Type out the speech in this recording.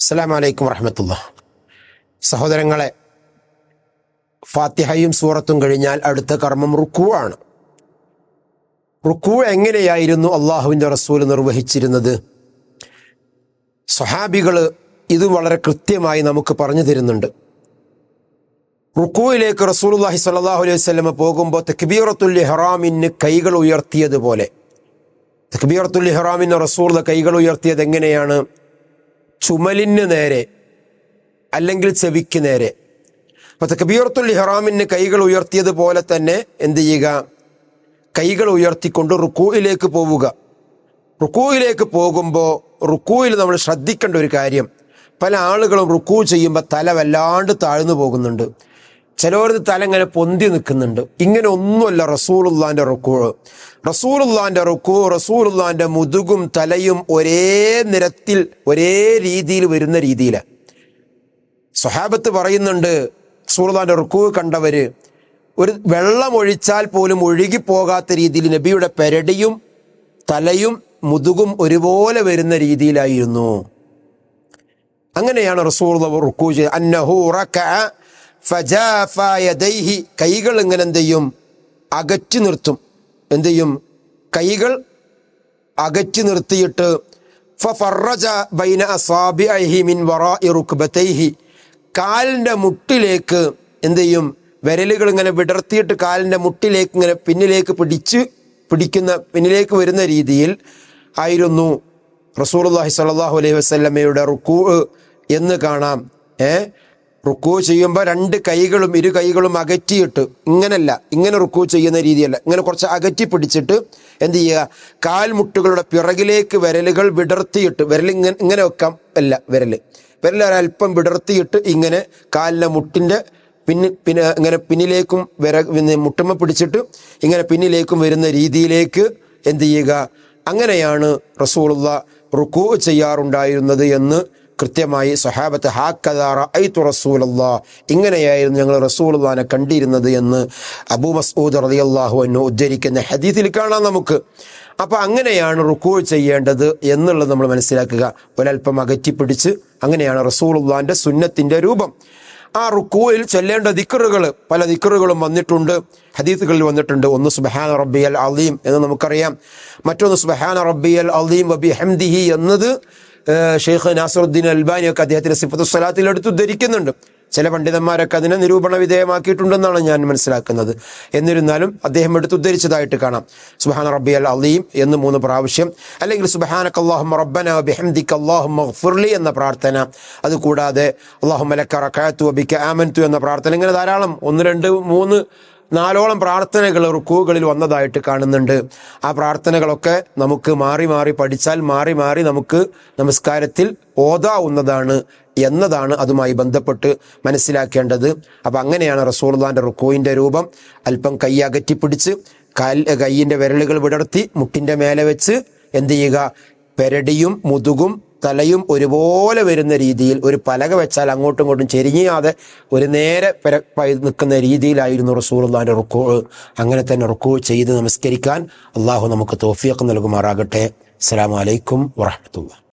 അസ്സാം വലൈക്കും സഹോദരങ്ങളെ ഫാത്തിഹയും സൂറത്തും കഴിഞ്ഞാൽ അടുത്ത കർമ്മം റുക്കു ആണ് റുക്കു എങ്ങനെയായിരുന്നു അള്ളാഹുവിന്റെ റസൂൽ നിർവഹിച്ചിരുന്നത്? സ്വഹാബികൾ ഇത് വളരെ കൃത്യമായി നമുക്ക് പറഞ്ഞു തരുന്നുണ്ട്. റുക്കുവിലേക്ക് റസൂലുള്ളാഹി സ്വല്ലല്ലാഹു അലൈഹി സ്വലമ പോകുമ്പോൾ തക്ബീറത്തുൽ ഇഹ്റാമിന് കൈകൾ ഉയർത്തിയതുപോലെ. തക്ബീറത്തുൽ ഇഹ്റാമിന് റസൂൽ കൈകൾ ഉയർത്തിയത് എങ്ങനെയാണ്? ചുമലിന് നേരെ അല്ലെങ്കിൽ ചെവിക്ക് നേരെ. അപ്പൊ തക്ബീറത്തുൽ ഇഹ്റാമിന് കൈകൾ ഉയർത്തിയതുപോലെ തന്നെ എന്ത് ചെയ്യുക? കൈകൾ ഉയർത്തിക്കൊണ്ട് റുക്കൂയിലേക്ക് പോവുക. റുക്കൂയിലേക്ക് പോകുമ്പോൾ റുക്കൂയിൽ നമ്മൾ ശ്രദ്ധിക്കേണ്ട ഒരു കാര്യം പല ആളുകളും റുക്കൂ ചെയ്യുമ്പോൾ തല വല്ലാണ്ട് താഴ്ന്നു പോകുന്നുണ്ട്. ചിലവരത് തല ഇങ്ങനെ പൊന്തി നിൽക്കുന്നുണ്ട്. ഇങ്ങനെ ഒന്നുമല്ല റസൂലുള്ളാന്റെ റുക്കൂ. റസൂലുള്ളാന്റെ റുക്കൂ റസൂലുള്ളാന്റെ മുതുകും തലയും ഒരേ നിരത്തിൽ ഒരേ രീതിയിൽ വരുന്ന രീതിയിൽ സ്വഹാബത്ത് പറയുന്നുണ്ട് റസൂലുള്ളാന്റെ റുക്കൂ കണ്ടവര് ഒരു വെള്ളം ഒഴിച്ചാൽ പോലും ഒഴുകി പോകാത്ത രീതിയിൽ നബിയുടെ പെരടിയും തലയും മുതുകും ഒരുപോലെ വരുന്ന രീതിയിലായിരുന്നു. അങ്ങനെയാണ് റസൂർ റുക്കൂ ചെയ്ത് അന്നഹു റകഅ ഫജാഫ യദൈഹി കൈകൾ ഇങ്ങനെ എന്ത് ചെയ്യും? അകറ്റി നിർത്തും. എന്ത് ചെയ്യും? കൈകൾ അകറ്റി നിർത്തിയിട്ട് ഫറജ ബൈന അസാബിഅഹി മിൻ വറാഇ റുക്ബതൈഹി കാലിന്റെ മുട്ടിലേക്ക് എന്ത് ചെയ്യും? വിരലുകൾ ഇങ്ങനെ വിടർത്തിയിട്ട് കാലിന്റെ മുട്ടിലേക്ക് ഇങ്ങനെ പിന്നിലേക്ക് പിടിച്ച് പിടിക്കുന്ന പിന്നിലേക്ക് വരുന്ന രീതിയിൽ ആയിരുന്നു റസൂലുള്ളാഹി സ്വല്ലല്ലാഹു അലൈഹി വസല്ലമയുടെ റുക്കൂ എന്ന് കാണാം. ഏ? റുക്കൂ ചെയ്യുമ്പോൾ രണ്ട് കൈകളും ഇരു കൈകളും അകറ്റിയിട്ട് ഇങ്ങനല്ല ഇങ്ങനെ റുക്കു ചെയ്യുന്ന രീതിയല്ല. ഇങ്ങനെ കുറച്ച് അകറ്റി പിടിച്ചിട്ട് എന്ത് ചെയ്യുക? കാൽമുട്ടുകളുടെ പിറകിലേക്ക് വിരലുകൾ വിടർത്തിയിട്ട് വിരൽ ഇങ്ങനെ ഇങ്ങനെ വെക്കാം അല്ല വിരൽ വിരൽ ഒരല്പം വിടർത്തിയിട്ട് ഇങ്ങനെ കാലിലെ മുട്ടിന്റെ പിന്നി പിന്നെ ഇങ്ങനെ പിന്നിലേക്കും വിര പിന്നെ മുട്ടുമ്മ പിടിച്ചിട്ട് ഇങ്ങനെ പിന്നിലേക്കും വരുന്ന രീതിയിലേക്ക് എന്ത് ചെയ്യുക? അങ്ങനെയാണ് റസൂലുള്ള റുക്കൂ ചെയ്യാറുണ്ടായിരുന്നത് എന്ന് കൃത്യമായി സൊഹാബത്ത് ഹാക്കദാറ ഐത്തു റസൂലല്ലാ ഇങ്ങനെയായിരുന്നു ഞങ്ങൾ റസൂലുള്ളാനെ കണ്ടിരുന്നത് എന്ന് അബൂ മസ്ഊദ് റളിയല്ലാഹു എന്നു ഉദ്ധരിക്കുന്ന ഹദീസിൽ കാണാം നമുക്ക്. അപ്പോൾ അങ്ങനെയാണ് റുക്കൂ ചെയ്യേണ്ടത് എന്നുള്ളത് നമ്മൾ മനസ്സിലാക്കുക. ഒരൽപ്പം അകറ്റിപ്പിടിച്ച് അങ്ങനെയാണ് റസൂലുള്ളാന്റെ സുന്നത്തിന്റെ രൂപം. ആ റുക്കൂയിൽ ചെല്ലേണ്ട ദിക്കറുകൾ പല ദിക്കറുകളും വന്നിട്ടുണ്ട് ഹദീസുകളിൽ വന്നിട്ടുണ്ട്. ഒന്ന് സുബഹാന റബ്ബിയൽ അലീം എന്ന് നമുക്കറിയാം. മറ്റൊന്ന് സുബഹാന റബ്ബിയൽ അലീം വബി ഹംദിഹി എന്നത് ഷെയ്ഖ് നാസറുദ്ദീൻ അൽബാനിയൊക്കെ അദ്ദേഹത്തിന്റെ സിഫത്ത് സ്വലാത്തിൽ എടുത്ത് ഉദ്ധരിക്കുന്നുണ്ട്. ചില പണ്ഡിതന്മാരൊക്കെ അതിനെ നിരൂപണ വിധേയമാക്കിയിട്ടുണ്ടെന്നാണ് ഞാൻ മനസ്സിലാക്കുന്നത്. എന്നിരുന്നാലും അദ്ദേഹം എടുത്ത് ഉദ്ധരിച്ചതായിട്ട് കാണാം. സുബഹാന റബ്ബി അൽ അലീം എന്ന് മൂന്ന് പ്രാവശ്യം അല്ലെങ്കിൽ സുബഹാനക്ക് അള്ളാഹും റബ്ബന ബിഹംദിക്ക് അള്ളാഹും ഫുർലി എന്ന പ്രാർത്ഥന അതുകൂടാതെ അള്ളാഹു മലക്ക അബിക്ക് അബിക്ക ആമൻതു എന്ന പ്രാർത്ഥന ഇങ്ങനെ ധാരാളം ഒന്ന് രണ്ട് മൂന്ന് നാലോളം പ്രാർത്ഥനകൾ റുക്കുകളിൽ വന്നതായിട്ട് കാണുന്നുണ്ട്. ആ പ്രാർത്ഥനകളൊക്കെ നമുക്ക് മാറി മാറി പഠിച്ചാൽ മാറി മാറി നമുക്ക് നമസ്കാരത്തിൽ ഓതാവുന്നതാണ് എന്നതാണ് അതുമായി ബന്ധപ്പെട്ട് മനസ്സിലാക്കേണ്ടത്. അപ്പം അങ്ങനെയാണ് റസൂൽദാന്റെ റുക്കോയിന്റെ രൂപം അല്പം കൈ അകറ്റിപ്പിടിച്ച് കാൽ വിരലുകൾ വിടർത്തി മുട്ടിന്റെ മേലെ വെച്ച് എന്ത് ചെയ്യുക? പെരടിയും മുതുകും തലയും ഒരുപോലെ വരുന്ന രീതിയിൽ ഒരു പലക വെച്ചാൽ അങ്ങോട്ടും ഇങ്ങോട്ടും ചെരിഞ്ഞാതെ ഒരു നേരെ പെര നിൽക്കുന്ന രീതിയിലായിരുന്നു റസൂറുല്ലാന്റെ റുക്കോ അങ്ങനെ തന്നെ റുക്കോ ചെയ്ത് നമസ്കരിക്കാൻ അള്ളാഹു നമുക്ക് തോഫിയൊക്കെ നൽകുമാറാകട്ടെ. അസ്സാം വലൈക്കും വാഹമത്തുള്ള